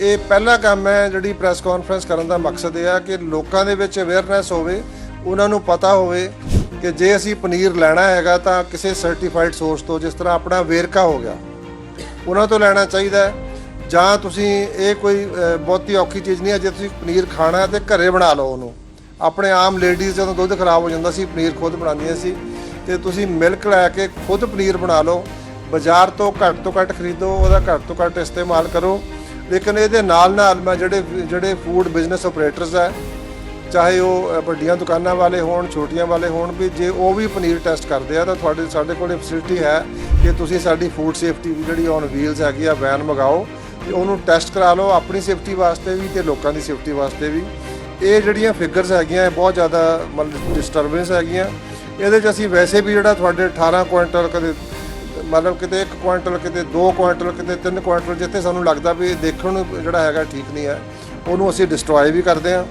ਇਹ ਪਹਿਲਾ ਕੰਮ ਹੈ ਜਿਹੜੀ ਪ੍ਰੈਸ ਕਾਨਫਰੰਸ ਕਰਨ ਦਾ ਮਕਸਦ ਇਹ ਆ ਕਿ ਲੋਕਾਂ ਦੇ ਵਿੱਚ ਅਵੇਅਰਨੈਸ ਹੋਵੇ, ਉਹਨਾਂ ਨੂੰ ਪਤਾ ਹੋਵੇ ਕਿ ਜੇ ਅਸੀਂ ਪਨੀਰ ਲੈਣਾ ਹੈਗਾ ਤਾਂ ਕਿਸੇ ਸਰਟੀਫਾਈਡ ਸੋਰਸ ਤੋਂ ਜਿਸ ਤਰ੍ਹਾਂ ਆਪਣਾ ਵੇਰਕਾ ਹੋ ਗਿਆ, ਉਹਨਾਂ ਤੋਂ ਲੈਣਾ ਚਾਹੀਦਾ ਹੈ। ਜਾਂ ਤੁਸੀਂ ਇਹ ਕੋਈ ਬਹੁਤੀ ਔਖੀ ਚੀਜ਼ ਨਹੀਂ ਹੈ, ਜੇ ਤੁਸੀਂ ਪਨੀਰ ਖਾਣਾ ਹੈ ਤੇ ਘਰੇ ਬਣਾ ਲਓ ਉਹਨੂੰ। ਆਪਣੇ ਆਮ ਲੇਡੀਜ਼ ਜਦੋਂ ਦੁੱਧ ਖਰਾਬ ਹੋ ਜਾਂਦਾ ਸੀ, ਪਨੀਰ ਖੁਦ ਬਣਾਉਂਦੀਆਂ ਸੀ, ਤੇ ਤੁਸੀਂ ਮਿਲਕ ਲੈ ਕੇ ਖੁਦ ਪਨੀਰ ਬਣਾ ਲਓ, ਬਾਜ਼ਾਰ ਤੋਂ ਘੱਟ ਤੋਂ ਘੱਟ ਖਰੀਦੋ, ਉਹਦਾ ਘੱਟ ਤੋਂ ਘੱਟ ਇਸਤੇਮਾਲ ਕਰੋ। ਲੇਕਿਨ ਇਹਦੇ ਨਾਲ ਨਾਲ ਮੈਂ ਜਿਹੜੇ ਜਿਹੜੇ ਫੂਡ ਬਿਜ਼ਨਸ ਆਪਰੇਟਰਸ ਹੈ, ਚਾਹੇ ਉਹ ਵੱਡੀਆਂ ਦੁਕਾਨਾਂ ਵਾਲੇ ਹੋਣ, ਛੋਟੀਆਂ ਵਾਲੇ ਹੋਣ, ਵੀ ਜੇ ਉਹ ਵੀ ਪਨੀਰ ਟੈਸਟ ਕਰਦੇ ਆ ਤਾਂ ਤੁਹਾਡੇ, ਸਾਡੇ ਕੋਲ ਫੈਸਿਲਿਟੀ ਹੈ ਕਿ ਤੁਸੀਂ ਸਾਡੀ ਫੂਡ ਸੇਫਟੀ ਜਿਹੜੀ ਔਨ ਵੀਲਸ ਹੈਗੀ ਆ ਵੈਨ ਮੰਗਾਓ, ਤੇ ਉਹਨੂੰ ਟੈਸਟ ਕਰਾ ਲਓ ਆਪਣੀ ਸੇਫਟੀ ਵਾਸਤੇ ਵੀ ਤੇ ਲੋਕਾਂ ਦੀ ਸੇਫਟੀ ਵਾਸਤੇ ਵੀ। ਇਹ ਜਿਹੜੀਆਂ ਫਿਗਰਸ ਹੈਗੀਆਂ, ਇਹ ਬਹੁਤ ਜ਼ਿਆਦਾ ਮਤਲਬ ਡਿਸਟਰਬੈਂਸ ਹੈਗੀਆਂ। ਇਹਦੇ 'ਚ ਅਸੀਂ ਵੈਸੇ ਵੀ ਜਿਹੜਾ ਤੁਹਾਡੇ 18 ਕੁਇੰਟਲ ਕਦੇ ਮਤਲਬ ਕਿਤੇ 1 ਕੁਇੰਟਲ ਕਿਤੇ 2 ਕੁਇੰਟਲ ਕਿਤੇ 3 ਕੁਇੰਟਲ ਜਿੱਥੇ ਸਾਨੂੰ ਲੱਗਦਾ ਵੀ ਦੇਖਣ ਨੂੰ ਜਿਹੜਾ ਹੈਗਾ ਠੀਕ ਨਹੀਂ ਹੈ, ਉਹਨੂੰ ਅਸੀਂ ਡਿਸਟਰੋਏ ਵੀ ਕਰਦੇ ਹਾਂ।